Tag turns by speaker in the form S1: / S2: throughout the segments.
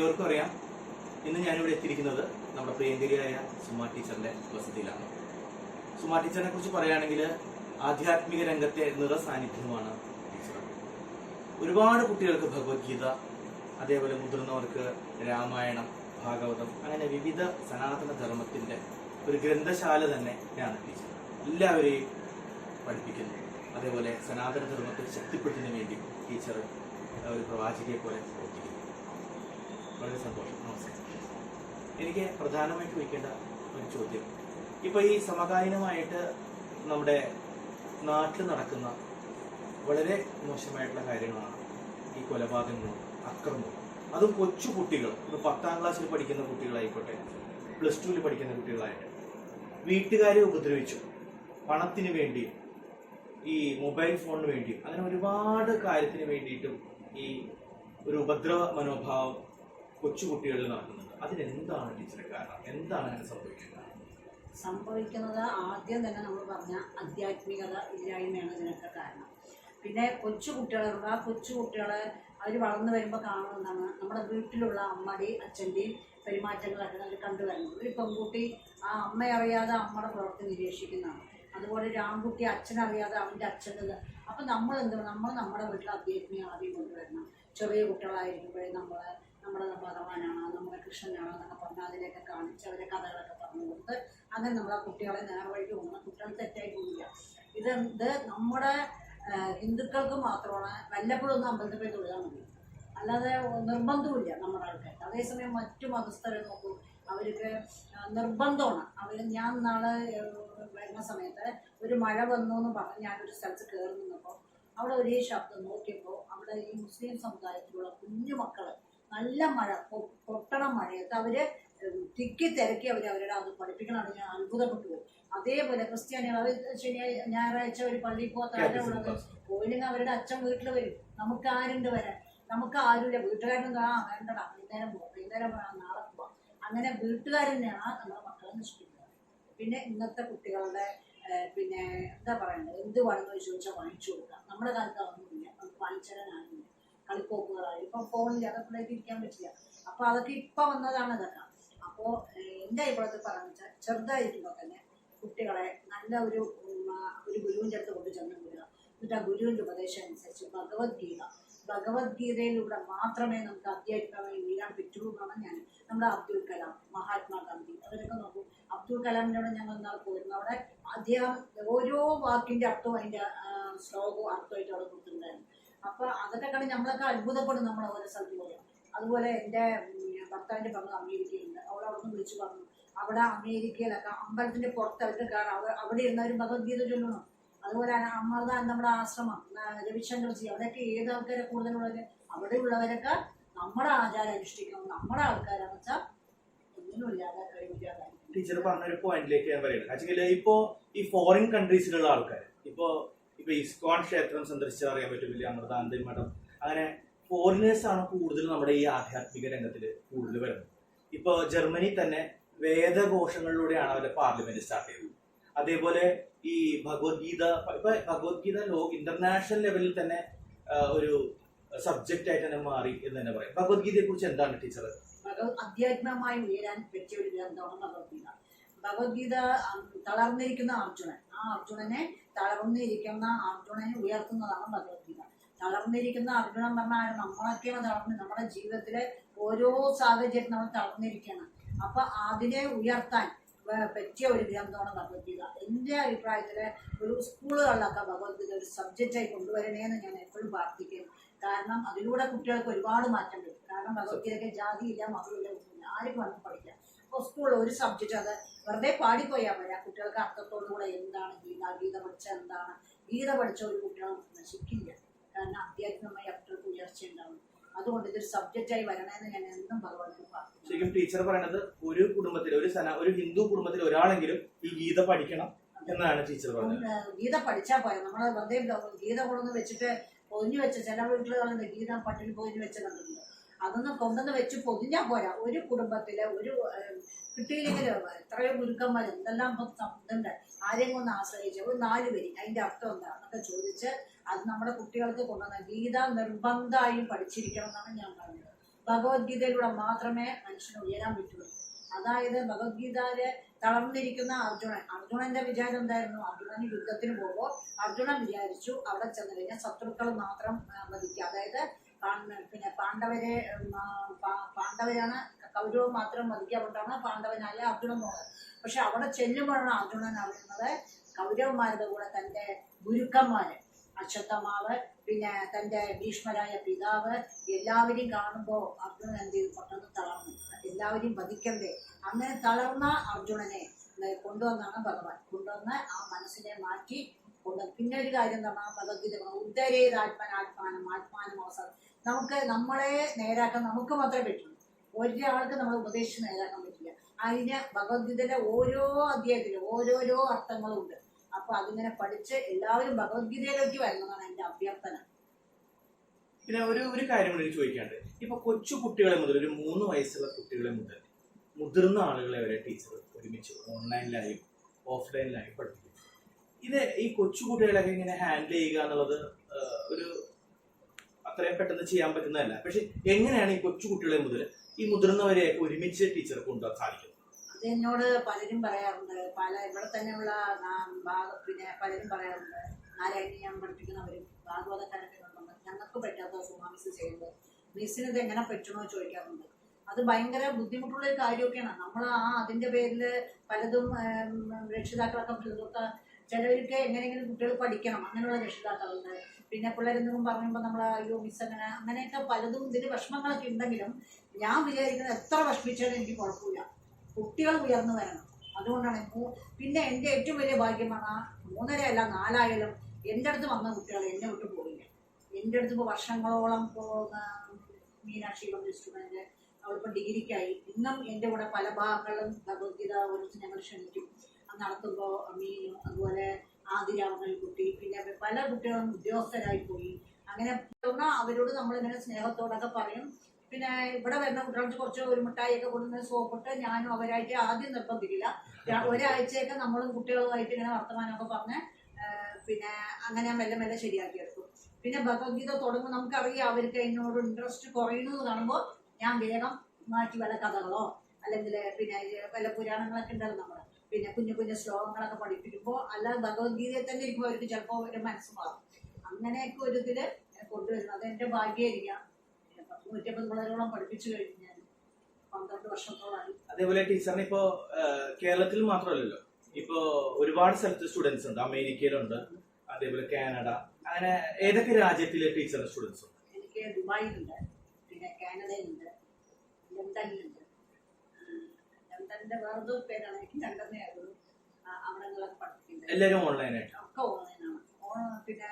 S1: ഏവർക്കും അറിയാം ഇന്ന് ഞാനിവിടെ എത്തിയിരിക്കുന്നത് നമ്മുടെ പ്രിയങ്കരിയായ സുമാ ടീച്ചറിന്റെ വസതിയിലാണ്. സുമാ ടീച്ചറിനെ കുറിച്ച് പറയുകയാണെങ്കിൽ ആധ്യാത്മിക രംഗത്തെ നിറസാന്നിധ്യമാണ് ടീച്ചർ. ഒരുപാട് കുട്ടികൾക്ക് ഭഗവത്ഗീത അതേപോലെ മുതിർന്നവർക്ക് രാമായണം ഭാഗവതം അങ്ങനെ വിവിധ സനാതന ധർമ്മത്തിന്റെ ഒരു ഗ്രന്ഥശാല തന്നെയാണ് ടീച്ചർ. എല്ലാവരെയും പഠിപ്പിക്കുന്നു. അതേപോലെ സനാതന ധർമ്മത്തെ ശക്തിപ്പെടുത്തുന്നതിന് വേണ്ടി ടീച്ചർ ഒരു പ്രവാചകയെ പോലെ പ്രവർത്തിക്കുന്നു. വളരെ സന്തോഷം. നമസ്കാരം. എനിക്ക് പ്രധാനമായിട്ട് ചോദിക്കേണ്ട ഒരു ചോദ്യം. ഇപ്പൊ ഈ സമകാലീനമായിട്ട് നമ്മുടെ നാട്ടിൽ നടക്കുന്ന വളരെ മോശമായിട്ടുള്ള കാര്യങ്ങളാണ് ഈ കൊലപാതകങ്ങളും അക്രമവും. അതും കൊച്ചു കുട്ടികൾ ഇപ്പൊ പത്താം ക്ലാസ്സിൽ പഠിക്കുന്ന കുട്ടികളായിക്കോട്ടെ പ്ലസ് ടുവിൽ പഠിക്കുന്ന കുട്ടികളായിട്ട്. വീട്ടുകാരെ ഉപദ്രവിച്ചു. പണത്തിന് വേണ്ടിയും ഈ മൊബൈൽ ഫോണിന് വേണ്ടിയും അങ്ങനെ ഒരുപാട് കാര്യത്തിന് വേണ്ടിയിട്ടും ഈ ഒരു ഉപദ്രവ മനോഭാവം കൊച്ചുകുട്ടികളിൽ നടക്കുന്നുണ്ട്. അതിനെന്താണ് ടീച്ചറെ കാരണം? എന്താണ് അങ്ങനെ സംഭവിക്കുന്നത്
S2: സംഭവിക്കുന്നത് ആദ്യം തന്നെ നമ്മൾ പറഞ്ഞ ആധ്യാത്മികത ഇല്ലായ്മയാണ് ഇതിനൊക്കെ കാരണം. പിന്നെ കൊച്ചു ആ കൊച്ചു കുട്ടികളെ അവർ വളർന്നു വരുമ്പോൾ കാണുന്നതാണ് നമ്മുടെ വീട്ടിലുള്ള അമ്മയുടെയും അച്ഛന്റെയും പെരുമാറ്റങ്ങളൊക്കെ അവർ കണ്ടുവരുന്നത് ഒരു പെൺകുട്ടി ആ അമ്മ അറിയാതെ അമ്മയുടെ പ്രവൃത്തി നിരീക്ഷിക്കുന്നതാണ്. അതുപോലെ ഒരു ആൺകുട്ടി അച്ഛനറിയാതെ അവന്റെ അച്ഛന്റെ അപ്പം നമ്മൾ എന്താണ് നമ്മൾ നമ്മുടെ വീട്ടിൽ അധ്യാത്മിക ആദ്യം കൊണ്ടുവരണം. ചെറിയ കുട്ടികളായിരിക്കുമ്പോഴേ നമ്മൾ നമ്മുടെ ഭഗവാനാണ് നമ്മുടെ കൃഷ്ണനാണ് എന്നൊക്കെ പറഞ്ഞ് അതിലൊക്കെ കാണിച്ച് അവരെ കഥകളൊക്കെ പറഞ്ഞു കൊടുത്ത് അങ്ങനെ നമ്മളെ കുട്ടികളെ നേർവഴിക്ക് കൊണ്ടുവന്ന കുട്ടികൾ തെറ്റായിട്ടൊന്നുമില്ല ഇത് ഇത് നമ്മുടെ ഹിന്ദുക്കൾക്ക് മാത്രമാണ് വല്ലപ്പോഴും ഒന്ന് അമ്പലത്തിൽ പോയി തൊഴുതാൽ മതി. അല്ലാതെ നിർബന്ധമില്ല നമ്മുടെ ആൾക്കാർക്ക്. അതേസമയം മറ്റു മതസ്ഥരെ നോക്കൂ. അവർക്ക് നിർബന്ധമാണ്. അവർ ഞാൻ നാളെ വരുന്ന സമയത്ത് ഒരു മഴ വന്നു എന്ന് പറഞ്ഞ് ഞാനൊരു സ്ഥലത്ത് കയറി നിന്നപ്പോൾ അവിടെ ഒരേ ശബ്ദം നോക്കിയപ്പോൾ അവിടെ ഈ മുസ്ലിം സമുദായത്തിലുള്ള കുഞ്ഞു മക്കൾ നല്ല മഴ പൊട്ടണ മഴയത്ത് അവർ തിക്കി തിരക്കി അവർ അവരുടെ അത് പഠിപ്പിക്കണമെന്ന് ഞാൻ അത്ഭുതപ്പെട്ടു പോയി. അതേപോലെ ക്രിസ്ത്യാനികൾ അവർ ശനിയാഴ്ച ഞായറാഴ്ച ഒരു പള്ളിയിൽ പോകാത്ത ഉള്ളത്? പോയില്ലെങ്കിൽ അവരുടെ അച്ഛൻ വീട്ടിൽ വരും. നമുക്ക് ആരുണ്ട് വരാൻ? നമുക്ക് ആരുമില്ല. വീട്ടുകാരനും ആ വേണ്ടടാ വൈകുന്നേരം പോവാം വൈകുന്നേരം പോകാം നാളെ പോവാം അങ്ങനെ വീട്ടുകാർ തന്നെയാണ് നമ്മുടെ മക്കളെ നശിപ്പിക്കുന്നത്. പിന്നെ ഇന്നത്തെ കുട്ടികളുടെ പിന്നെ എന്താ പറയണ്ടത് എന്ത് വേണമെന്ന് ചോദിച്ചാൽ വാങ്ങിച്ചു കൊടുക്കാം. നമ്മുടെ കാലത്ത് അതൊന്നുമില്ല. നമുക്ക് വാങ്ങിച്ചു തരാനാകില്ല കളിപ്പോക്കുകളായി ഇപ്പം ഫോണിൽ അതൊക്കെ ഇരിക്കാൻ പറ്റില്ല. അപ്പൊ അതൊക്കെ ഇപ്പൊ വന്നതാണ് അതൊക്കെ. അപ്പോ എന്റെ അഭിപ്രായത്തിൽ പറഞ്ഞു വെച്ചാൽ ചെറുതായിരിക്കുമ്പോൾ തന്നെ കുട്ടികളെ നല്ല ഒരു ഒരു ഗുരുവിന്റെ അടുത്ത് കൊണ്ട് ചെന്ന് വിടുക. എന്നിട്ട് ആ ഗുരുവിന്റെ ഉപദേശം അനുസരിച്ച് ഭഗവത്ഗീത. ഭഗവത്ഗീതയിലൂടെ മാത്രമേ നമുക്ക് അധ്യാത്മമായി വീഴാൻ പറ്റുള്ളൂ എന്നാണ് ഞാൻ നമ്മുടെ അബ്ദുൽ കലാം മഹാത്മാഗാന്ധി അവരൊക്കെ നോക്കൂ. അബ്ദുൽ കലാമിനോട് ഞങ്ങൾ ഇന്നാൾ പോയിരുന്നു. അവിടെ അദ്ദേഹം ഓരോ വാക്കിന്റെ അർത്ഥവും അതിന്റെ ശ്ലോകവും അർത്ഥമായിട്ട് അവിടെ കൊടുത്തിട്ടുണ്ടായിരുന്നു. അപ്പൊ അതൊക്കെ കണ്ട് നമ്മളൊക്കെ അത്ഭുതപ്പെടും നമ്മൾ ഓരോ സ്ഥലത്ത് പോയാൽ. അതുപോലെ എന്റെ ഭർത്താവിന്റെ പങ്ക് അമേരിക്കയുണ്ട് അവൾ അവിടെ നിന്ന് വിളിച്ചു പറഞ്ഞു അവിടെ അമേരിക്കയിലൊക്കെ അമ്പലത്തിന്റെ പുറത്ത് അവർക്ക് കയറാം അവിടെ ഇരുന്നവരും ഭഗവത്ഗീത ചൊല്ലണം. അതുപോലെ അമൃത നമ്മുടെ ആശ്രമം രവിശങ്കർ രവിശങ്കർജി അവിടെയൊക്കെ ഏത് ആൾക്കാരെ കൂടുതലുള്ളത്? അവിടെ ഉള്ളവരൊക്കെ നമ്മുടെ ആചാരം അനുഷ്ഠിക്കണം. നമ്മുടെ ആൾക്കാരാന്ന് വെച്ചാൽ ഒന്നിനുമില്ലാതെ
S1: ടീച്ചർ പറഞ്ഞൊരു പോയിന്റിലേക്ക് ഞാൻ പറയുന്നത് ഇപ്പോ ഈ ഫോറിൻ കൺട്രീസിലുള്ള ആൾക്കാർ ഇപ്പോ ഇപ്പൊ ഇസ്കോൺ ക്ഷേത്രം സന്ദർശിച്ചാൽ അറിയാൻ പറ്റും വലിയ അമൃതാനന്ദ മഠം. അങ്ങനെ ഫോറിനേഴ്സ് ആണ് കൂടുതൽ നമ്മുടെ ഈ ആധ്യാത്മിക രംഗത്തിൽ കൂടുതൽ വരുന്നത്. ഇപ്പൊ ജർമ്മനി തന്നെ വേദഘോഷങ്ങളിലൂടെയാണ് അവരുടെ പാർലമെന്റ് സ്റ്റാർട്ട് ചെയ്തത്. അതേപോലെ ഈ ഭഗവത്ഗീത ഇപ്പൊ ഭഗവത്ഗീത ലോ ഇന്റർനാഷണൽ ലെവലിൽ തന്നെ ഒരു സബ്ജക്റ്റ് ആയിട്ട് തന്നെ മാറി എന്ന് തന്നെ പറയാം. ഭഗവത്ഗീതയെ കുറിച്ച് എന്താണ് ടീച്ചർ
S2: അധ്യാത്മമായി ഉയരാൻ പറ്റിയ ഒരു ഗ്രന്ഥമാണ് ഭഗവത്ഗീത. ഭഗവത്ഗീത തളർന്നിരിക്കുന്ന അർജുനൻ. ആ അർജുനനെ തളർന്നിരിക്കുന്ന അർജുനനെ ഉയർത്തുന്നതാണ് ഭഗവത്ഗീത. തളർന്നിരിക്കുന്ന അർജുനൻ പറഞ്ഞാൽ നമ്മളൊക്കെയാണ് തളർന്ന് നമ്മുടെ ജീവിതത്തിലെ ഓരോ സാഹചര്യത്തിൽ നമ്മൾ തളർന്നിരിക്കുകയാണ്. അപ്പൊ അതിനെ ഉയർത്താൻ പറ്റിയ ഒരു ഗ്രന്ഥമാണ് ഭഗവത്ഗീത. എന്റെ അഭിപ്രായത്തിൽ ഒരു സ്കൂളുകളിലൊക്കെ ഭഗവത്ഗീത ഒരു സബ്ജക്റ്റായി കൊണ്ടുവരണേന്ന് ഞാൻ എപ്പോഴും പ്രാർത്ഥിക്കുന്നു. കാരണം അതിലൂടെ കുട്ടികൾക്ക് ഒരുപാട് മാറ്റം വരും. കാരണം ഭഗവത്ഗീതയ്ക്ക് ജാതിയില്ല മതമില്ല ആരും വേണം പഠിക്കാം. സ്കൂളിൽ ഒരു സബ്ജക്റ്റ് അത് വെറുതെ പാടിപ്പോയാൽ പോരാ കുട്ടികൾക്ക് അർത്ഥത്തോടു കൂടെ എന്താണ് ഗീത? ഗീത പഠിച്ച എന്താണ്? ഗീത പഠിച്ച ഒരു കുട്ടികൾ നശിക്കില്ല. കാരണം അധ്യാത്മമായി അത്രയ്ക്ക് ഉയർച്ച ഉണ്ടാവും. അതുകൊണ്ട് ഇതൊരു സബ്ജക്റ്റായി വരണമെന്ന് ഞാൻ എന്നും ഭഗവാനോട്
S1: ശരിക്കും ടീച്ചർ പറയണത് ഒരു കുടുംബത്തിൽ ഒരു സന ഒരു ഹിന്ദു കുടുംബത്തിൽ ഒരാളെങ്കിലും ഈ ഗീത പഠിക്കണം എന്നാണ് ടീച്ചർ പറഞ്ഞത്.
S2: ഗീത പഠിച്ചാൽ പോയാൽ നമ്മൾ വെറുതെ ഗീത കൊണ്ടൊന്ന് വെച്ചിട്ട് പൊതിഞ്ഞു വെച്ച ചില വീട്ടിൽ ഗീത പട്ടിൽ പൊതിഞ്ഞു വെച്ച കണ്ടിട്ടുണ്ട്. അതൊന്നും കൊണ്ടുവന്ന് വെച്ച് പൊതിഞ്ഞാൽ പോരാ. ഒരു കുടുംബത്തിലെ ഒരു കിട്ടിയില്ലെങ്കിലും എത്രയോ ഗുരുക്കന്മാർ എന്തെല്ലാം ഇതുണ്ട്. ആരെയും ഒന്ന് ആശ്രയിച്ച് ഒരു നാല് പേര് അതിന്റെ അർത്ഥം എന്താ എന്നൊക്കെ ചോദിച്ച് അത് നമ്മുടെ കുട്ടികൾക്ക് കൊണ്ടുവന്ന ഗീത നിർബന്ധമായും പഠിച്ചിരിക്കണം എന്നാണ് ഞാൻ പറഞ്ഞത്. ഭഗവത്ഗീതയിലൂടെ മാത്രമേ മനുഷ്യന് ഉയരാൻ പറ്റുള്ളൂ. അതായത് ഭഗവത്ഗീതയിൽ തളർന്നിരിക്കുന്ന അർജുനൻ അർജുനന്റെ വിചാരം എന്തായിരുന്നു? അർജുനൻ യുദ്ധത്തിന് പോകുമ്പോൾ അർജുനൻ വിചാരിച്ചു അവിടെ ചെന്ന് കഴിഞ്ഞാൽ ശത്രുക്കൾ മാത്രം മതിക്കുക അതായത് പിന്നെ പാണ്ഡവരെ പാണ്ഡവരാണ് കൗരവം മാത്രം വധിക്കാകൊണ്ടാണ് പാണ്ഡവനായ അർജുനൻ പോകുന്നത് പക്ഷെ അവിടെ ചെല്ലുമ്പോഴാണ് അർജുനൻ അറിയുന്നത് കൗരവന്മാരുടെ കൂടെ തന്റെ ഗുരുക്കന്മാര് അശ്വത്ഥമാവ് പിന്നെ തന്റെ ഭീഷ്മരായ പിതാവ് എല്ലാവരെയും കാണുമ്പോൾ അർജുനൻ എന്ത് ചെയ്തു പെട്ടെന്ന് തളർന്നു. എല്ലാവരെയും വധിക്കണ്ടേ? അങ്ങനെ തളർന്ന അർജുനനെ കൊണ്ടുവന്നാണ് ഭഗവാൻ. കൊണ്ടുവന്ന് ആ മനസ്സിനെ മാറ്റി കൊണ്ട് പിന്നെ ഒരു കാര്യം എന്താണ് ആ ഭഗവത്ഗീത ഉദ്ധരേത് ഉദ്ധരേതാത്മനാത്മാനം ആത്മാനം അവസാനം നമുക്ക് നമ്മളെ നേരാക്കാൻ നമുക്ക് മാത്രമേ പറ്റുള്ളൂ ഒരാൾക്ക് നമ്മൾ ഉപദേശിച്ച് നേരാക്കാൻ പറ്റില്ല. അതിന് ഭഗവത്ഗീതയുടെ ഓരോ അധ്യായത്തിലും ഓരോരോ അർത്ഥങ്ങളും ഉണ്ട് അപ്പൊ അതിങ്ങനെ പഠിച്ച് എല്ലാവരും ഭഗവത്ഗീതയിലേക്ക് വരണമെന്നാണ് എന്റെ അഭ്യർത്ഥന.
S1: പിന്നെ ഒരു ഒരു കാര്യം കൂടി ചോദിക്കാണ്ട് ഇപ്പൊ കൊച്ചു കുട്ടികളെ മുതൽ ഒരു മൂന്ന് വയസ്സുള്ള കുട്ടികളെ മുതൽ മുതിർന്ന ആളുകളെ വരെ ടീച്ചർ ഒരുമിച്ച് ഓൺലൈനിലായും ഓഫ്ലൈനിലായും പഠിപ്പിക്കും. ഇത് ഈ കൊച്ചു കുട്ടികളെയൊക്കെ ഇങ്ങനെ ഹാൻഡിൽ ചെയ്യുക എന്നുള്ളത് ഒരു അത്രയും പെട്ടെന്ന് ചെയ്യാൻ പറ്റുന്നതല്ല. പക്ഷെ എങ്ങനെയാണ് ഈ കൊച്ചു കുട്ടികളെ മുതൽ ഈ മുതിർന്നവരെയൊക്കെ ഒരുമിച്ച് ടീച്ചർ കൊണ്ടുപോകാൻ സാധിക്കും
S2: അത് എന്നോട് പലരും പറയാറുണ്ട്. പല ഇവിടെ തന്നെയുള്ള പിന്നെ പലരും പറയാറുണ്ട്. നാരായണി ഞാൻ പഠിപ്പിക്കുന്നവരും ഭാഗവതക്കാരൊക്കെ ഉണ്ടെന്ന് ഞങ്ങൾക്ക് പറ്റാത്ത സുമാ മിസ് ചെയ്യുന്നത്. മിസ്സിന് ഇത് എങ്ങനെ പറ്റണോ ചോദിക്കാറുണ്ട്. അത് ഭയങ്കര ബുദ്ധിമുട്ടുള്ള ഒരു കാര്യമൊക്കെയാണ്. നമ്മൾ ആ അതിന്റെ പേരിൽ പലതും രക്ഷിതാക്കളൊക്കെ ചിലവർക്ക് എങ്ങനെയെങ്കിലും കുട്ടികൾ പഠിക്കണം. അങ്ങനെയുള്ള രക്ഷിതാക്കളുണ്ട്. പിന്നെ പിള്ളേരെന്തെങ്കിലും പറയുമ്പോൾ നമ്മൾ അയ്യോ മിസ് അങ്ങനെ അങ്ങനെയൊക്കെ പലതും ഇതിന് വിഷമങ്ങളൊക്കെ ഉണ്ടെങ്കിലും ഞാൻ വിചാരിക്കുന്നത് എത്ര വിഷമിച്ചാലും എനിക്ക് കുഴപ്പമില്ല. കുട്ടികൾ ഉയർന്നു വരണം. അതുകൊണ്ടാണ് ഇപ്പോൾ പിന്നെ എന്റെ ഏറ്റവും വലിയ ഭാഗ്യമാണ് മൂന്നരയല്ല നാലായാലും എന്റെ അടുത്ത് വന്ന കുട്ടികൾ എന്നെ വിട്ടു പോയില്ല എന്റെ അടുത്ത് ഇപ്പോൾ വർഷങ്ങളോളം പോകുന്ന മീനാക്ഷി സ്റ്റുഡന്റ് അവളിപ്പോൾ ഡിഗ്രിക്കായി. ഇന്നും എന്റെ കൂടെ പല ഭാഗങ്ങളിലും ഭഗവത്ഗീത ഓരോരുത്തർ ഞങ്ങൾ ക്ഷണിക്കും. നടത്തുമ്പോൾ മീനും അതുപോലെ ആദിരാമൽ കുട്ടി പിന്നെ പല കുട്ടികളും ഉദ്യോഗസ്ഥരായി പോയി. അങ്ങനെ അവരോട് അവരോട് നമ്മളിങ്ങനെ സ്നേഹത്തോടൊക്കെ പറയും. പിന്നെ ഇവിടെ വരുന്ന കുട്ടികൾക്ക് കുറച്ച് ഒരു മിഠായിയൊക്കെ കൊണ്ടുവന്ന് സോപ്പിട്ട് ഞാനും അവരായിട്ട് ആദ്യം നിർബന്ധിക്കില്ല. ഒരാഴ്ചയൊക്കെ നമ്മളും കുട്ടികളുമായിട്ട് ഇങ്ങനെ വർത്തമാനമൊക്കെ പറഞ്ഞ് പിന്നെ അങ്ങനെ മെല്ലെ മെല്ലെ ശരിയാക്കിയെടുക്കും പിന്നെ ഭഗവത്ഗീത തുടങ്ങുമ്പോൾ നമുക്കറിയാം അവർക്ക് അതിനോട് ഇൻട്രസ്റ്റ് കുറയുന്നത് കാണുമ്പോൾ ഞാൻ വേഗം മാറ്റി വല്ല കഥകളോ അല്ലെങ്കിൽ പിന്നെ വല്ല പുരാണങ്ങളൊക്കെ ഉണ്ടല്ലോ നമ്മൾ പിന്നെ കുഞ്ഞു കുഞ്ഞു ശ്ലോകങ്ങളൊക്കെ പഠിപ്പിക്കുമ്പോൾ അല്ലാതെ ഭഗവത്ഗീതയെ തന്നെ ഇരിക്കുമ്പോൾ അവർക്ക് ചിലപ്പോൾ അവരുടെ മനസ്സ് മാറും. അങ്ങനെയൊക്കെ ഒരു ഇതിൽ കൊണ്ടുവരുന്നത് അത് എന്റെ ഭാഗ്യമായിരിക്കാം. നൂറ്റമ്പത് പിള്ളേരോളം പഠിപ്പിച്ചു കഴിഞ്ഞു ഞാൻ പന്ത്രണ്ട് വർഷത്തോളമായി
S1: അതേപോലെ ടീച്ചറിന് ഇപ്പോ കേരളത്തിൽ മാത്രമല്ലല്ലോ. ഇപ്പോ ഒരുപാട് സ്ഥലത്ത് സ്റ്റുഡൻസ് ഉണ്ട്. അമേരിക്കയിലുണ്ട് അതേപോലെ കാനഡ. അങ്ങനെ ഏതൊക്കെ രാജ്യത്തിലെ ടീച്ചർ സ്റ്റുഡൻസ് ഉണ്ട്?
S2: എനിക്ക് ദുബായിലുണ്ട് പിന്നെ കാനഡയിലുണ്ട് ലണ്ടനിലുണ്ട്. ലണ്ടനിന്റെ ഓൺലൈൻ പേരാണ് എനിക്ക്
S1: എല്ലാവരും ഓൺലൈനായിട്ട്
S2: ഒക്കെ ഓൺലൈനാണ് ഓ- പിന്നെ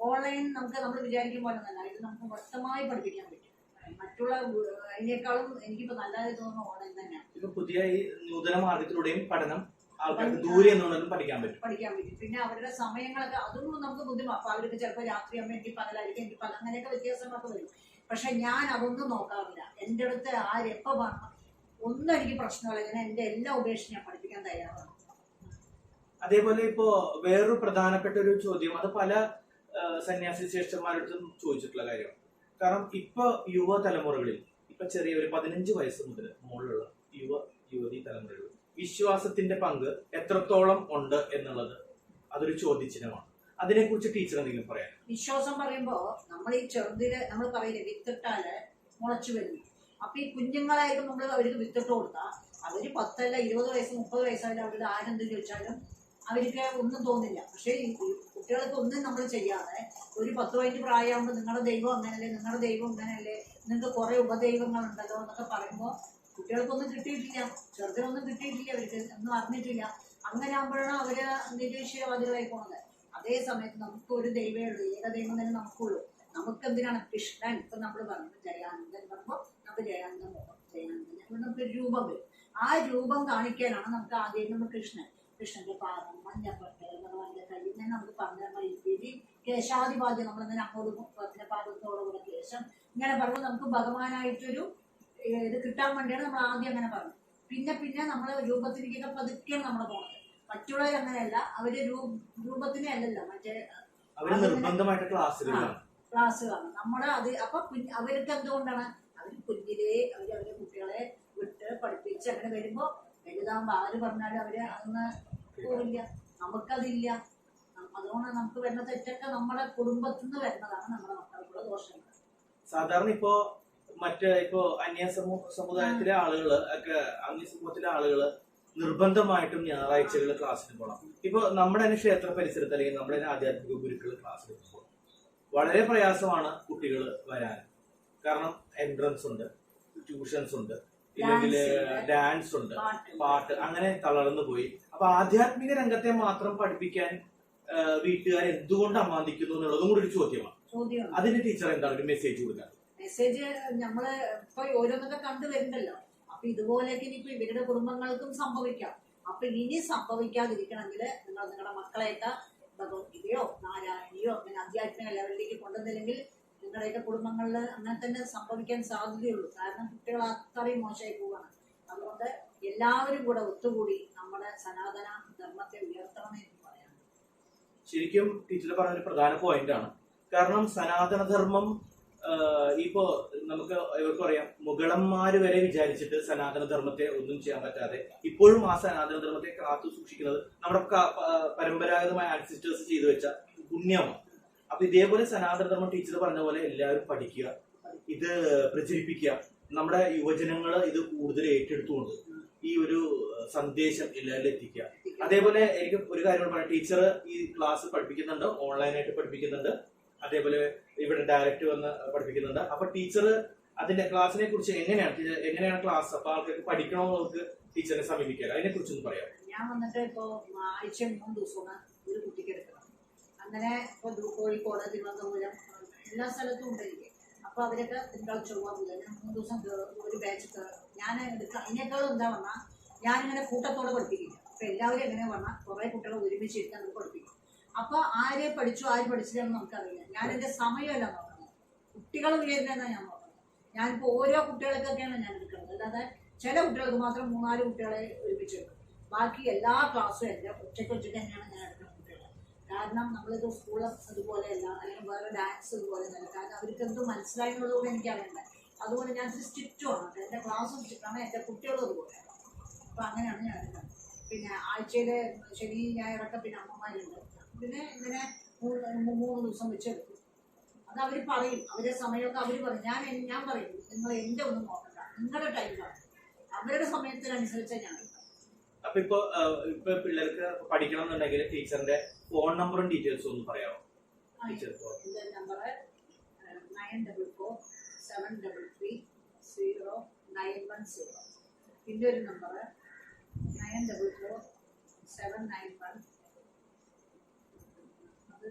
S2: ഓൺലൈൻ നമുക്ക് നമ്മൾ വിചാരിക്കും പോലെ തന്നെ ഇത് നമുക്ക് വ്യക്തമായി പഠിപ്പിക്കാൻ പറ്റും. മറ്റുള്ള അതിനേക്കാളും എനിക്കിപ്പോ നല്ലതായി തോന്നുന്ന ഓൺലൈൻ തന്നെയാണ്.
S1: ഇപ്പൊ പുതിയ ഈ നൂതന മാർഗത്തിലൂടെയും പഠനം ആൾക്കാർക്ക് ദൂരെ നിന്നുകൊണ്ടും പഠിക്കാൻ പറ്റും.
S2: പഠിക്കാൻ പറ്റും. പിന്നെ അവരുടെ സമയങ്ങളൊക്കെ അതൊന്നും നമുക്ക് ബുദ്ധിമുട്ട്. അപ്പൊ അവർക്ക് ചിലപ്പോൾ അമ്മ എനിക്ക് പകലായിരിക്കും എനിക്ക് പകൽ അങ്ങനെയൊക്കെ വ്യത്യാസങ്ങളൊക്കെ വരും. പക്ഷെ ഞാൻ അതൊന്നും നോക്കാറില്ല. എന്റെ അടുത്ത് ആരെപ്പോ വരണം ഒന്നും എനിക്ക് പ്രശ്നമില്ല. ഞാൻ എന്റെ എല്ലാ ഉപേക്ഷിച്ച് ഞാൻ പഠിപ്പിക്കാൻ തയ്യാറാണ്.
S1: അതേപോലെ ഇപ്പോ വേറൊരു പ്രധാനപ്പെട്ട ഒരു ചോദ്യം അത് പല സന്യാസി ശ്രേഷ്ഠന്മാരടുത്തും ചോദിച്ചിട്ടുള്ള കാര്യമാണ് കാരണം ഇപ്പൊ യുവതലമുറകളിൽ ഇപ്പൊ ചെറിയ ഒരു പതിനഞ്ച് വയസ്സ് മുതൽ മുകളിലുള്ള യുവ യുവതി തലമുറകളിൽ വിശ്വാസത്തിന്റെ പങ്ക് എത്രത്തോളം ഉണ്ട് എന്നുള്ളത് അതൊരു ചോദ്യചിഹ്നമാണ്. അതിനെ കുറിച്ച് ടീച്ചർ എന്തെങ്കിലും പറയാം
S2: വിശ്വാസം പറയുമ്പോ നമ്മൾ ഈ ചെറുതിൽ നമ്മൾ പറയില്ലേ വിത്തിട്ടാൽ മുളച്ചു വരുന്നു. അപ്പൊ ഈ കുഞ്ഞുങ്ങളായിട്ട് നമ്മൾ അവർക്ക് വിത്തിട്ട് കൊടുത്താൽ അവർ പത്തല്ല ഇരുപത് വയസ്സ് മുപ്പത് വയസ്സായാലും അവരുടെ ആരെന്ത് ചോദിച്ചാലും അവർക്ക് ഒന്നും തോന്നില്ല. പക്ഷേ ഈ കുട്ടികൾക്ക് ഒന്നും നമ്മൾ ചെയ്യാതെ ഒരു പത്ത് പതിനഞ്ച് പ്രായമാകുമ്പോൾ നിങ്ങളുടെ ദൈവം അങ്ങനല്ലേ നിങ്ങളുടെ ദൈവം ഇങ്ങനെയല്ലേ നിങ്ങൾക്ക് കുറെ ഉപദൈവങ്ങളുണ്ടല്ലോ എന്നൊക്കെ പറയുമ്പോൾ കുട്ടികൾക്കൊന്നും കിട്ടിയിട്ടില്ല ചെറുതിനൊന്നും കിട്ടിയിട്ടില്ല അവർക്ക് ഒന്നും അറിഞ്ഞിട്ടില്ല. അങ്ങനെ ആകുമ്പോഴാണ് അവർ നിരീശ്വരവാദികളായി പോകുന്നത്. അതേ സമയത്ത് നമുക്ക് ഒരു ദൈവമേ ഉള്ളൂ ഏക ദൈവം തന്നെ നമുക്കുള്ളൂ. നമുക്ക് എന്തിനാണ് കൃഷ്ണൻ ഇപ്പൊ നമ്മൾ പറഞ്ഞു ജയാനന്ദൻ പറയുമ്പോൾ ജയാനന്ദൻ മുഖം ജയാനന്ദൻ അങ്ങനെ നമുക്ക് ഒരു രൂപം വരും. ആ രൂപം കാണിക്കാനാണ് നമുക്ക് ആദ്യം നമ്മൾ കൃഷ്ണൻ കൃഷ്ണന്റെ പാദം മഞ്ഞപ്പട്ട് ഭഗവാന്റെ കയ്യിൽ ഇങ്ങനെ നമുക്ക് പറഞ്ഞ രീതി കേശാദിപാദ്യം നമ്മളിങ്ങനെ അങ്ങോട്ട് പത്തിന്റെ പാദത്തോടുകൂടെ കേശം ഇങ്ങനെ പറഞ്ഞു. നമുക്ക് ഭഗവാനായിട്ടൊരു ഇത് കിട്ടാൻ വേണ്ടിയാണ് നമ്മൾ ആദ്യം അങ്ങനെ പറഞ്ഞത് പിന്നെ പിന്നെ നമ്മൾ രൂപത്തിലേക്കൊക്കെ പതുക്കെയാണ് നമ്മൾ പോകുന്നത് മറ്റുള്ളവർ അങ്ങനെയല്ല. അവർ രൂപ രൂപത്തിനെ അല്ലല്ലോ മറ്റേ ക്ലാസ് കാണും നമ്മുടെ അത് അപ്പൊ അവർക്ക് എന്തുകൊണ്ടാണ് അവർ കുഞ്ഞിലേ അവർ അവരെ കുട്ടികളെ വിട്ട് പഠിപ്പിച്ച് അങ്ങനെ വരുമ്പോൾ വലുതാകുമ്പോൾ ആര് പറഞ്ഞാലും അവർ അന്ന് പോവില്ല. നമുക്കതില്ല. അതുകൊണ്ട് നമുക്ക് വരുന്ന തെറ്റൊക്കെ നമ്മുടെ കുടുംബത്തിൽ നിന്ന് വരുന്നതാണ് നമ്മുടെ മക്കൾക്കുള്ള ദോഷങ്ങൾ.
S1: സാധാരണ ഇപ്പോ മറ്റ് ഇപ്പോ അന്യ സമുദായത്തിലെ ആളുകൾ ഒക്കെ അന്യ സമൂഹത്തിലെ ആളുകൾ നിർബന്ധമായിട്ടും ഞായറാഴ്ചകളിൽ ക്ലാസ്സിന് പോകണം ഇപ്പൊ നമ്മുടെ തന്നെ ക്ഷേത്ര പരിസരത്ത് അല്ലെങ്കിൽ നമ്മുടെ തന്നെ ആധ്യാത്മിക ഗുരുക്കൾ ക്ലാസ്സിൽ പോകും. വളരെ പ്രയാസമാണ് കുട്ടികൾ വരാൻ. കാരണം എൻട്രൻസ് ഉണ്ട് ട്യൂഷൻസ് ഉണ്ട് ഇല്ലെങ്കിൽ ഡാൻസ് ഉണ്ട്
S2: പാട്ട്.
S1: അങ്ങനെ തളർന്നു പോയി. അപ്പൊ ആധ്യാത്മിക രംഗത്തെ മാത്രം പഠിപ്പിക്കാൻ വീട്ടുകാർ എന്തുകൊണ്ട് അമാന്തിക്കുന്നു എന്നുള്ളതും കൂടി ഒരു ചോദ്യമാണ്. അതിന് ടീച്ചർ എന്താണ് ഒരു മെസ്സേജ് കൊടുക്കുക
S2: മെസ്സേജ് നമ്മൾ ഇപ്പൊ ഓരോന്നൊക്കെ കണ്ടു വരുന്നല്ലോ. അപ്പൊ ഇതുപോലെയൊക്കെ ഇനിയിപ്പോ ഇവരുടെ കുടുംബങ്ങൾക്കും സംഭവിക്കാം. അപ്പൊ ഇനി സംഭവിക്കാതിരിക്കണമെങ്കിൽ നിങ്ങൾ നിങ്ങളുടെ മക്കളെയൊക്കെ ഭഗവത്ഗീതയോ നാരായണിയോ അങ്ങനെ ആധ്യാത്മിക ലെവലിലേക്ക് കൊണ്ടുവന്നില്ലെങ്കിൽ നിങ്ങളുടെയൊക്കെ കുടുംബങ്ങളിൽ അങ്ങനെ തന്നെ സംഭവിക്കാൻ സാധ്യതയുള്ളൂ. കാരണം കുട്ടികൾ അത്രയും മോശമായി പോവാണ് അതുകൊണ്ട് എല്ലാവരും കൂടെ ഒത്തുകൂടി നമ്മുടെ സനാതന ധർമ്മത്തെ ഉയർത്തണമെന്ന് എനിക്ക് പറയാം.
S1: ശരിക്കും ടീച്ചർ പറഞ്ഞ ഒരു പ്രധാന പോയിന്റ് ആണ്. കാരണം സനാതനധർമ്മം ഇപ്പോ നമുക്ക് ഇവർക്ക് പറയാം മുഗളന്മാര് വരെ വിചാരിച്ചിട്ട് സനാതനധർമ്മത്തെ ഒന്നും ചെയ്യാൻ പറ്റാതെ ഇപ്പോഴും ആ സനാതനധർമ്മത്തെ കാത്തു സൂക്ഷിക്കുന്നത് നമ്മുടെ പരമ്പരാഗതമായ ആൻസിസ്റ്റേഴ്സ് ചെയ്തു വെച്ച പുണ്യമാണ്. അപ്പൊ ഇതേപോലെ സനാതനധർമ്മ ടീച്ചർ പറഞ്ഞ പോലെ എല്ലാവരും പഠിക്കുക ഇത് പ്രചരിപ്പിക്കുക. നമ്മുടെ യുവജനങ്ങൾ ഇത് കൂടുതൽ ഏറ്റെടുത്തുകൊണ്ട് ഈ ഒരു സന്ദേശം എല്ലാവരിലും എത്തിക്കുക. അതേപോലെ എനിക്ക് ഒരു കാര്യം പറയാം. ടീച്ചർ ഈ ക്ലാസ് പഠിപ്പിക്കുന്നുണ്ട് ഓൺലൈനായിട്ട് പഠിപ്പിക്കുന്നുണ്ട്. അതേപോലെ ഇവിടെ ഡയറക്റ്റ് വന്ന് പഠിപ്പിക്കുന്നുണ്ട്. അപ്പൊ ടീച്ചർ അതിന്റെ ക്ലാസ്സിനെ കുറിച്ച് എങ്ങനെയാണ് എങ്ങനെയാണ് ക്ലാസ് അപ്പൊ ആൾക്കാർക്ക് പഠിക്കണമെന്നുള്ളവർക്ക് ടീച്ചറിനെ സമീപിക്കുക അതിനെ കുറിച്ചൊന്ന് പറയാം
S2: ഞാൻ വന്നിട്ട് ഇപ്പോ ആഴ്ച മൂന്ന് ദിവസമാണ് ഒരു കുട്ടിക്ക് അങ്ങനെ ഇപ്പൊ ദു- കോഴിക്കോട് തിരുവനന്തപുരം എല്ലാ സ്ഥലത്തും ഉണ്ട് എനിക്ക് അപ്പൊ അവരൊക്കെ തിങ്കൾ ചൊവ്വ ബുധൻ ഞാൻ മൂന്ന് ദിവസം ഒരു ബാച്ച് ഞാൻ അതിനേക്കാളും എന്താ പറഞ്ഞാൽ ഞാനിങ്ങനെ കൂട്ടത്തോടെ പഠിപ്പിക്കില്ല അപ്പൊ എല്ലാവരും എങ്ങനെ പറഞ്ഞാൽ കുറെ കുട്ടികളെ ഒരുമിച്ച് ഇരുത്താൻ നമുക്ക് പഠിപ്പിക്കും. അപ്പൊ ആരെ പഠിച്ചു ആര് പഠിച്ചില്ലെന്ന് നമുക്കറിയില്ല. എന്റെ സമയമല്ല നോക്കുന്നത്. കുട്ടികൾ ഉയരുന്നതെന്നാണ് ഞാൻ നോക്കുന്നത്. ഞാനിപ്പോ ഓരോ കുട്ടികൾക്കൊക്കെയാണ് ഞാൻ എടുക്കുന്നത്. അല്ലാതെ ചില കുട്ടികൾക്ക് മാത്രം മൂന്നാൽ കുട്ടികളെ ഒരുമിച്ച് എടുക്കും. ബാക്കി എല്ലാ ക്ലാസ്സും എല്ലാം ഒറ്റയ്ക്ക് ഒറ്റയ്ക്ക് തന്നെയാണ് ഞാൻ കാരണം നമ്മളിത് സ്കൂൾ അതുപോലെയല്ല അല്ലെങ്കിൽ വേറെ ഡാൻസ് ഇതുപോലെയല്ല കാരണം അവർക്ക് എന്ത് എനിക്ക് അറിയണ്ടേ അതുപോലെ ഞാൻ സ്ട്രിക്റ്റുമാണ് എന്റെ ക്ലാസ്സും സ്ട്രിക്റ്റാണ് എന്റെ കുട്ടികളും അതുപോലെ. അപ്പം അങ്ങനെയാണ് ഞാൻ എടുക്കുന്നത് പിന്നെ ആഴ്ചയിൽ ശനി ഞായറൊക്കെ പിന്നെ അമ്മമാരുണ്ട്. പിന്നെ ഇങ്ങനെ മൂന്ന് മൂന്ന് ദിവസം വെച്ച് അത് അവർ പറയും. അവരെ സമയമൊക്കെ അവർ പറയും. ഞാൻ ഞാൻ പറയും നിങ്ങൾ എന്റെ ഒന്നും നോക്കണ്ട. നിങ്ങളുടെ ടൈമാണ് അവരുടെ സമയത്തിനനുസരിച്ച് ഞാൻ.
S1: അപ്പൊ ഇപ്പൊ ഇപ്പൊ പിള്ളേർക്ക് പഠിക്കണം എന്നുണ്ടെങ്കിൽ ടീച്ചറിന്റെ ഫോൺ നമ്പറും ഡീറ്റെയിൽസും ഒന്ന് പറയാമോ?
S2: Teacher number nine double four seven double three zero nine one zero പിന്നെ ഒരു number nine double four seven nine one അത്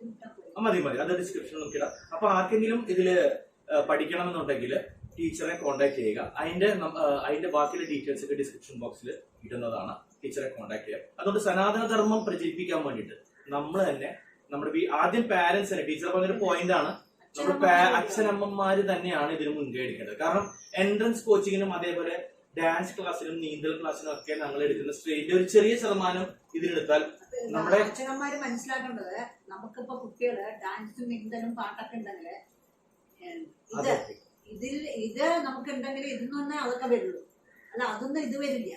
S2: ഇതിട്ടാ പോയി.
S1: ആ, മതി മതി. അത് ഡിസ്ക്രിപ്ഷൻ നോക്കിയിടാം അപ്പൊ ആർക്കെങ്കിലും ഇതിൽ പഠിക്കണം പഠിക്കണമെന്നുണ്ടെങ്കിൽ ടീച്ചറെ കോൺടാക്ട് ചെയ്യുക. അതിന്റെ അതിന്റെ ബാക്കിയുള്ള ഡീറ്റെയിൽസ് ഒക്കെ ഡിസ്ക്രിപ്ഷൻ ബോക്സിൽ ഇടുന്നതാണ്. ടീച്ചറെ കോൺടാക്ട് ചെയ്യാം. അതുകൊണ്ട് സനാതനധർമ്മം പ്രചരിപ്പിക്കാൻ വേണ്ടിയിട്ട് നമ്മൾ തന്നെ നമ്മുടെ ആദ്യം പാരന്റ്സിനെ ടീച്ചർ പറഞ്ഞൊരു പോയിന്റ് ആണ്. നമ്മുടെ അച്ഛനമ്മമാർ അച്ഛനമ്മമാര് തന്നെയാണ് ഇതിന് മുൻകൈ എടുക്കേണ്ടത്. കാരണം എൻട്രൻസ് കോച്ചിങ്ങിനും അതേപോലെ ഡാൻസ് ക്ലാസ്സിനും നീന്തൽ ക്ലാസ്സിനും ഒക്കെ ഞങ്ങൾ എടുക്കുന്ന സ്ട്രെയിന്റെ ഒരു ചെറിയ ശതമാനം ഇതിനെടുത്താൽ നമ്മുടെ-
S2: അച്ഛനമ്മമാര് മനസ്സിലാക്കേണ്ടത് നമുക്കിപ്പോ കുട്ടികൾ ഡാൻസും നീന്തലും പാട്ടൊക്കെ ഉണ്ടെങ്കിൽ ഇത് ഇതിൽ ഇത് നമുക്ക് ഇതിൽ നിന്ന് അതൊക്കെ വരുള്ളൂ. അല്ല അതൊന്നും ഇത് വരില്ല.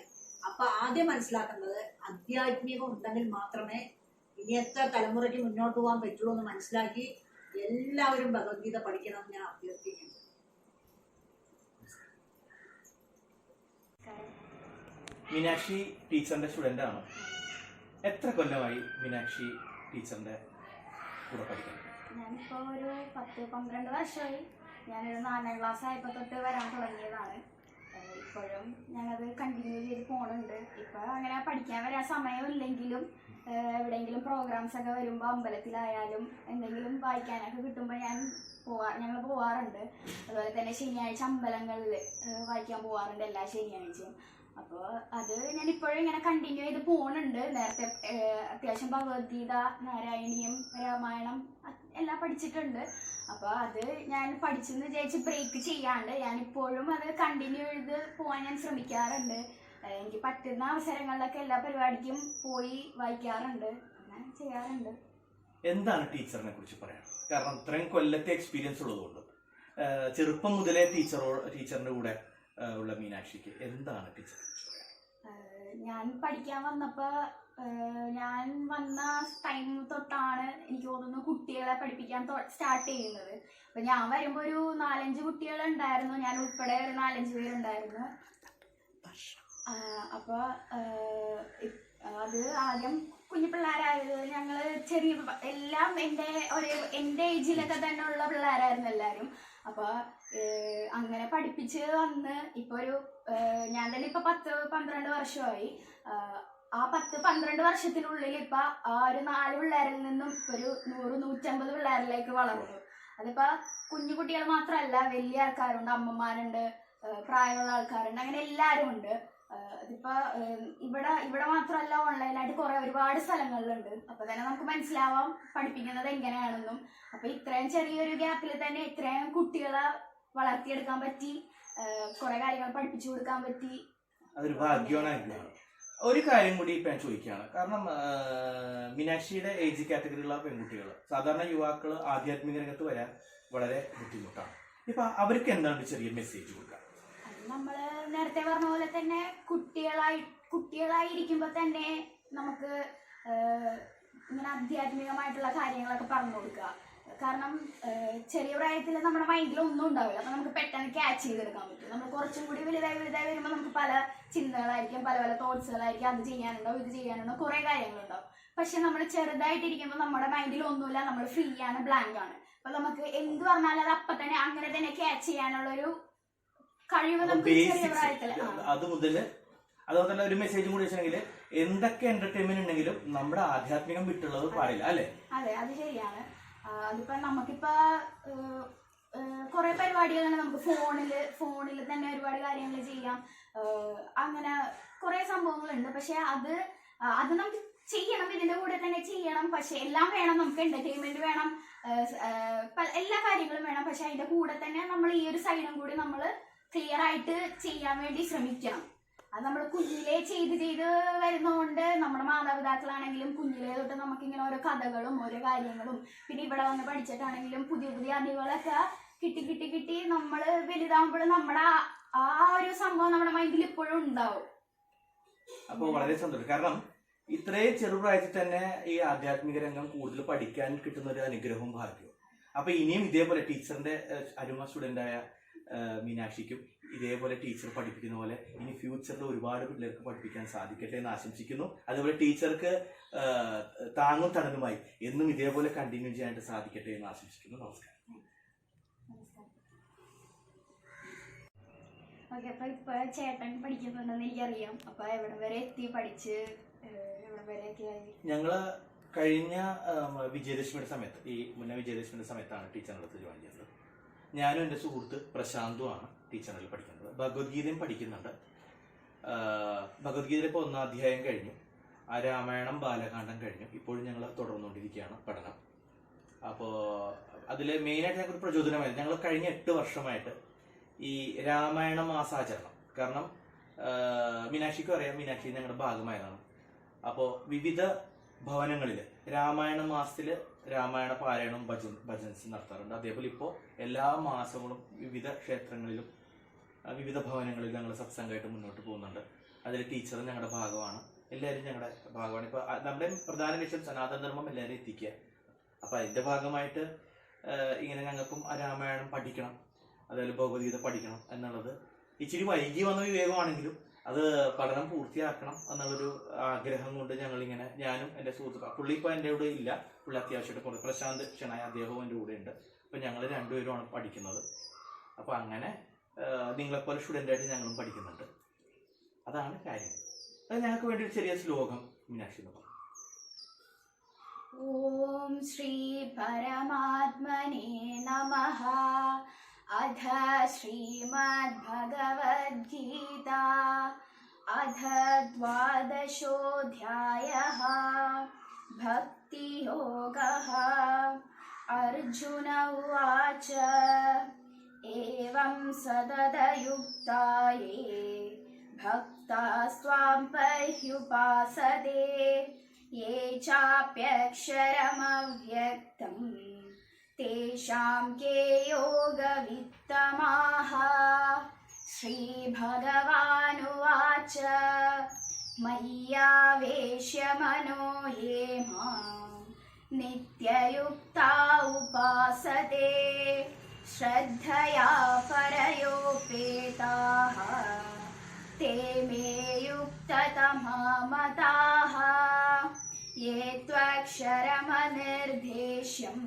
S2: അപ്പൊ ആദ്യം മനസ്സിലാക്കേണ്ടത് അധ്യാത്മികം ഉണ്ടെങ്കിൽ മാത്രമേ ഇനിയത്തെ തലമുറയ്ക്ക് മുന്നോട്ട് പോകാൻ പറ്റുള്ളൂ എന്ന് മനസ്സിലാക്കി എല്ലാവരും ഭഗവത്ഗീത പഠിക്കണമെന്ന് ഞാൻ അഭ്യർത്ഥിക്കുന്നു.
S1: മീനാക്ഷി ടീച്ചറിന്റെ സ്റ്റുഡന്റ് ആണ്. എത്ര കൊല്ലമായി മീനാക്ഷി ടീച്ചറിന്റെ കൂടെ പഠിക്കാൻ?
S3: ഞാനിപ്പോ ഒരു പത്ത് പന്ത്രണ്ട് വർഷമായി. ഞാനൊരു നാലാം ക്ലാസ് ആയപ്പോ തൊട്ട് വരാൻ തുടങ്ങിയതാണ്. ഇപ്പോഴും ഞാനത് കണ്ടിന്യൂ ചെയ്ത് പോണുണ്ട്. ഇപ്പൊ അങ്ങനെ പഠിക്കാൻ വരാൻ സമയമില്ലെങ്കിലും എവിടെയെങ്കിലും പ്രോഗ്രാംസ് ഒക്കെ വരുമ്പോൾ അമ്പലത്തിലായാലും എന്തെങ്കിലും വായിക്കാനൊക്കെ കിട്ടുമ്പോൾ ഞാൻ പോവാ ഞങ്ങൾ പോവാറുണ്ട്. അതുപോലെ തന്നെ ശനിയാഴ്ച അമ്പലങ്ങളിൽ വായിക്കാൻ പോവാറുണ്ട് എല്ലാ ശനിയാഴ്ചയും. അപ്പോൾ അത് ഞാൻ ഇപ്പോഴും ഇങ്ങനെ കണ്ടിന്യൂ ചെയ്ത് പോകുന്നുണ്ട് നേരത്തെ അത്യാവശ്യം ഭഗവത്ഗീത നാരായണീയം രാമായണം എല്ലാം പഠിച്ചിട്ടുണ്ട്. അപ്പോൾ അത് ഞാൻ പഠിച്ചെന്ന് വിചാരിച്ച് ബ്രേക്ക് ചെയ്യാണ്ട് ഞാൻ ഇപ്പോഴും അത് കണ്ടിന്യൂ ചെയ്ത് പോകാൻ ഞാൻ ശ്രമിക്കാറുണ്ട്. എനിക്ക് പറ്റുന്ന അവസരങ്ങളിലൊക്കെ എല്ലാ പരിപാടിക്കും പോയി വായിക്കാറുണ്ട്. അങ്ങനെ ചെയ്യാറുണ്ട്.
S1: എന്താണ് ടീച്ചറിനെ കുറിച്ച് പറയാൻ? കാരണം ഇത്രയും കൊല്ലത്തെ എക്സ്പീരിയൻസ് ഉള്ളതുകൊണ്ട്. ചെറുപ്പം മുതലേ ടീച്ചറോ ടീച്ചറിന്റെ കൂടെ ഉള്ള മീനാക്ഷിക്ക് എന്താണ് ടീച്ചർ?
S3: ഞാൻ പഠിക്കാൻ വന്നപ്പോ ഏഹ് ഞാൻ വന്ന ടൈം തൊട്ടാണ് എനിക്ക് തോന്നുന്നു കുട്ടികളെ പഠിപ്പിക്കാൻ സ്റ്റാർട്ട് ചെയ്യുന്നത്. അപ്പൊ ഞാൻ വരുമ്പോ ഒരു നാലഞ്ച് കുട്ടികൾ ഉണ്ടായിരുന്നു ഞാൻ ഉൾപ്പെടെ ഒരു നാലഞ്ച് പേരുണ്ടായിരുന്നു. ആഹ് അപ്പൊ ആഹ് ഇപ്- അത് ആദ്യം കുഞ്ഞു പിള്ളേരായത് ഞങ്ങൾ ചെറിയ എല്ലാം എന്റെ ഒരേ എന്റെ ഏജിലൊക്കെ തന്നെ ഉള്ള പിള്ളേരായിരുന്നു എല്ലാവരും അപ്പൊ ഏഹ് അങ്ങനെ പഠിപ്പിച്ച് വന്ന് ഇപ്പൊ ഒരു ഞാൻ തന്നെ ഇപ്പൊ പത്ത് പന്ത്രണ്ട് വർഷമായി. ആ പത്ത് പന്ത്രണ്ട് വർഷത്തിനുള്ളിൽ ഇപ്പൊ ആ ഒരു നാല് പിള്ളേരിൽ നിന്നും ഒരു നൂറ് നൂറ്റമ്പത് പിള്ളേരിലേക്ക് വളർന്നു. അതിപ്പോ കുഞ്ഞു കുട്ടികൾ മാത്രമല്ല വലിയ ആൾക്കാരുണ്ട് അമ്മമാരുണ്ട് പ്രായമുള്ള ആൾക്കാരുണ്ട് അങ്ങനെ എല്ലാവരും ഉണ്ട്. അതിപ്പോ ഇവിടെ ഇവിടെ മാത്രമല്ല ഓൺലൈനായിട്ട് കുറെ ഒരുപാട് സ്ഥലങ്ങളിലുണ്ട്. അപ്പൊ തന്നെ നമുക്ക് മനസ്സിലാവാം പഠിപ്പിക്കുന്നത് എങ്ങനെയാണെന്നും. അപ്പൊ ഇത്രയും ചെറിയൊരു ഗ്യാപ്പിൽ തന്നെ ഇത്രയും കുട്ടികളെ വളർത്തിയെടുക്കാൻ പറ്റി കുറെ കാര്യങ്ങൾ പഠിപ്പിച്ചു കൊടുക്കാൻ പറ്റി.
S1: അതൊരു ഭാഗ്യമാണ് ഒരു കാര്യം കൂടി ഇപ്പൊ ഞാൻ ചോദിക്കുകയാണ്. കാരണം മീനാക്ഷിയുടെ ഏജ് കാറ്റഗറിയിലുള്ള പെൺകുട്ടികൾ സാധാരണ യുവാക്കൾ ആധ്യാത്മിക രംഗത്ത് വരാൻ വളരെ ബുദ്ധിമുട്ടാണ്. ഇപ്പൊ അവർക്ക് എന്താണ് ചെറിയ മെസ്സേജ് കൊടുക്കുക?
S3: നമ്മൾ നേരത്തെ പറഞ്ഞ പോലെ തന്നെ കുട്ടികളായി കുട്ടികളായിരിക്കുമ്പോ തന്നെ നമുക്ക് ഇങ്ങനെ ആധ്യാത്മികമായിട്ടുള്ള കാര്യങ്ങളൊക്കെ പറഞ്ഞു കൊടുക്കുക. കാരണം ചെറിയ പ്രായത്തിൽ നമ്മുടെ മൈൻഡിൽ ഒന്നും ഉണ്ടാവില്ല. അപ്പൊ നമുക്ക് പെട്ടെന്ന് ക്യാച്ച് ചെയ്തെടുക്കാൻ പറ്റും. നമ്മൾ കുറച്ചും കൂടി വലുതായി വലുതായി വരുമ്പോൾ നമുക്ക് പല ചിന്തകളായിരിക്കും പല പല തോട്ട്സുകളായിരിക്കും അത് ചെയ്യാനുണ്ടോ ഇത് ചെയ്യാനുണ്ടോ കുറെ കാര്യങ്ങളുണ്ടാവും. പക്ഷെ നമ്മൾ ചെറുതായിട്ടിരിക്കുമ്പോൾ നമ്മുടെ മൈൻഡിൽ ഒന്നുമില്ല. നമ്മൾ ഫ്രീ ആണ് ബ്ലാങ്ക് ആണ്. അപ്പൊ നമുക്ക് എന്ത് പറഞ്ഞാലും അത് അപ്പൊ തന്നെ അങ്ങനെ തന്നെ ക്യാച്ച് ചെയ്യാനുള്ള ഒരു കഴിവ് നമുക്ക് ചെറിയ പ്രായത്തിൽ
S1: അത് മുതൽ അതുപോലെ തന്നെ ഒരു മെസ്സേജും കൂടി വെച്ചെങ്കിൽ എന്തൊക്കെ എന്റർടൈൻമെന്റ് ഉണ്ടെങ്കിലും നമ്മുടെ ആധ്യാത്മികം വിട്ടുള്ളത് പാടില്ല അല്ലേ?
S3: അതെ അത് ശരിയാണ്. ആ, അതിപ്പോ നമുക്കിപ്പോ കുറെ പരിപാടികളുണ്ട് നമുക്ക് ഫോണിൽ ഫോണിൽ തന്നെ ഒരുപാട് കാര്യങ്ങൾ ചെയ്യാം. അങ്ങനെ കുറെ സംഭവങ്ങളുണ്ട്. പക്ഷെ അത് അത് നമുക്ക് ചെയ്യണം ഇതിന്റെ കൂടെ തന്നെ ചെയ്യണം. പക്ഷെ എല്ലാം വേണം നമുക്ക് എന്റർടൈൻമെന്റ് വേണം എല്ലാ കാര്യങ്ങളും വേണം. പക്ഷെ അതിന്റെ കൂടെ തന്നെ നമ്മൾ ഈ ഒരു സൈഡും കൂടി നമ്മൾ ക്ലിയർ ആയിട്ട് ചെയ്യാൻ വേണ്ടി ശ്രമിക്കണം. അത് നമ്മൾ കുഞ്ഞിലേ ചെയ്ത് ചെയ്ത് വരുന്നതുകൊണ്ട് നമ്മുടെ മാതാപിതാക്കളാണെങ്കിലും കുഞ്ഞിലേ തൊട്ട് നമുക്കിങ്ങനെ ഓരോ കഥകളും ഓരോ കാര്യങ്ങളും. പിന്നെ ഇവിടെ വന്ന് പഠിച്ചിട്ടാണെങ്കിലും പുതിയ പുതിയ അറിവുകളൊക്കെ കിട്ടി കിട്ടി കിട്ടി നമ്മൾ വലുതാകുമ്പോൾ നമ്മുടെ ആ- ഒരു സംഭവം നമ്മുടെ മൈൻഡിൽ ഇപ്പോഴും ഉണ്ടാവും.
S1: അപ്പൊ വളരെ സന്തോഷം. കാരണം ഇത്രയും ചെറുപ്രായത്തിൽ തന്നെ ഈ ആധ്യാത്മിക രംഗം കൂടുതൽ പഠിക്കാൻ കിട്ടുന്ന ഒരു അനുഗ്രഹവും ഭാഗ്യവും. അപ്പൊ ഇനിയും ഇതേപോലെ ടീച്ചറിന്റെ അരുമ സ്റ്റുഡന്റായ മീനാക്ഷിക്കും ഇതേപോലെ ടീച്ചർ പഠിപ്പിക്കുന്ന പോലെ ഇനി ഫ്യൂച്ചറിൽ ഒരുപാട് പിള്ളേർക്ക് പഠിപ്പിക്കാൻ സാധിക്കട്ടെ എന്ന് ആശംസിക്കുന്നു. അതുപോലെ ടീച്ചർക്ക് താങ്ങും തണലുമായി എന്നും ഇതേപോലെ കണ്ടിന്യൂ ചെയ്യാനായിട്ട് സാധിക്കട്ടെ എന്ന് ആശംസിക്കുന്നു. നമസ്കാരം.
S3: ഓക്കെ അപ്പൊ ഇപ്പൊ ചേട്ടൻ പഠിക്കുന്നുണ്ടെന്ന് എനിക്കറിയാം. അപ്പൊ എവിടെ വരെ എത്തി പഠിച്ച് എവിടെ വരെ ആയി?
S1: ഞങ്ങൾ കഴിഞ്ഞ വിജയദശമിയുടെ സമയത്ത് ഈ മുന്നേ വിജയദശമിയുടെ സമയത്താണ് ടീച്ചറിന്റെ അടുത്ത് ജോയിൻ ചെയ്തത്. ഞാനും എന്റെ സുഹൃത്ത് പ്രശാന്തുമാണ് ടീച്ചറിൽ പഠിക്കുന്നത്. ഭഗവത്ഗീതയും പഠിക്കുന്നുണ്ട്. ഭഗവത്ഗീതയിൽ ഇപ്പോൾ ഒന്നാം അധ്യായം കഴിഞ്ഞു. ആ രാമായണം ബാലകാന്ഡം കഴിഞ്ഞു. ഇപ്പോഴും ഞങ്ങൾ തുടർന്നുകൊണ്ടിരിക്കുകയാണ് പഠനം. അപ്പോൾ അതിൽ മെയിനായിട്ട് ഞങ്ങൾക്ക് പ്രചോദനമായത് ഞങ്ങൾ കഴിഞ്ഞ എട്ട് വർഷമായിട്ട് ഈ രാമായണ മാസാചരണം. കാരണം മീനാക്ഷിക്കും അറിയാം മീനാക്ഷി ഞങ്ങളുടെ ഭാഗമായതാണ്. അപ്പോൾ വിവിധ ഭവനങ്ങളിൽ രാമായണ മാസത്തിൽ രാമായണ പാരായണം ഭജൻ ഭജൻസ് നടത്താറുണ്ട്. അതേപോലെ ഇപ്പോൾ എല്ലാ മാസങ്ങളും വിവിധ ക്ഷേത്രങ്ങളിലും വിവിധ ഭവനങ്ങളിൽ ഞങ്ങൾ സത്സംഗമായിട്ട് മുന്നോട്ട് പോകുന്നുണ്ട്. അതിൽ ടീച്ചർ ഞങ്ങളുടെ ഭാഗമാണ്. എല്ലാവരും ഞങ്ങളുടെ ഭാഗമാണ്. ഇപ്പോൾ നമ്മുടെ പ്രധാന ലക്ഷ്യം സനാതനധർമ്മം എല്ലാവരും എത്തിക്കുക. അപ്പോൾ അതിന്റെ ഭാഗമായിട്ട് ഇങ്ങനെ ഞങ്ങൾക്കും രാമായണം പഠിക്കണം. അതുപോലെ ഭഗവത്ഗീത പഠിക്കണം എന്നുള്ളത്. ഇച്ചിരി വൈകി വന്ന വിവേകമാണെങ്കിലും അത് പഠനം പൂർത്തിയാക്കണം എന്നുള്ളൊരു ആഗ്രഹം കൊണ്ട് ഞങ്ങൾ ഇങ്ങനെ ഞാനും എന്റെ സുഹൃത്തുക്കൾ പുള്ളി ഇപ്പോൾ എന്റെ കൂടെ ഇല്ല. പുള്ളി അത്യാവശ്യമായിട്ട് കുറേ പ്രശാന്ത് ക്ഷണായ അദ്ദേഹവും എന്റെ കൂടെ ഉണ്ട് അപ്പം ഞങ്ങൾ രണ്ടുപേരുമാണ് പഠിക്കുന്നത്. അപ്പോൾ അങ്ങനെ നിങ്ങളെപ്പോലെ സ്റ്റുഡന്റായിട്ട് ഞങ്ങളും പഠിക്കുന്നുണ്ട്. അതാണ് കാര്യം. അത് ഞങ്ങൾക്ക് വേണ്ടി ഒരു ചെറിയ ശ്ലോകം മീനാക്ഷി എന്ന് പറഞ്ഞു.
S3: ഓം ശ്രീ പരമാത്മനേ നമ. അധ ശ്രീമദ് ഭഗവത്ഗീത അധ ദ്വാദശോധ്യായ. ഭക്തിയോഗ. അർജുന ഉവാച. एवं सततयुक्ता ये भक्तास्त्वां पर्युपासते ये चाप्यक्षरमव्यक्तं तेषां के योगवित्तमाः। श्रीभगवानुवाच मय्यावेश्य मनो ये मां नित्ययुक्ता उपासते श्रद्धया परयोपेताः ते मे युक्ततमा मताः ये त्वक्षरमनिर्देश्यम्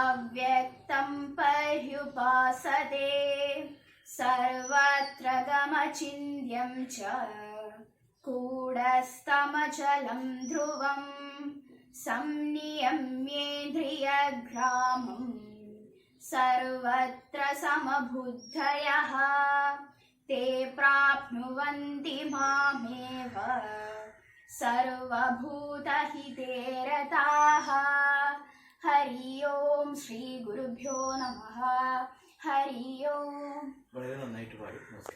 S3: अव्यक्तं पर्युपासते सर्वत्र गमचिन्त्यं च कूढस्तमचलं ध्रुवं संनियम्येन्द्रियग्रामम् सर्वत्र समबुद्धयः ते प्राप्नुवन्ति मामेव सर्वभूतहिते रताः हरि ओം ശ്രീ ഗുരുഭ്യോ നമഃ ഹരി ഓം
S1: വളരെ നന്നായിട്ട് പാടി നമസ്കാരം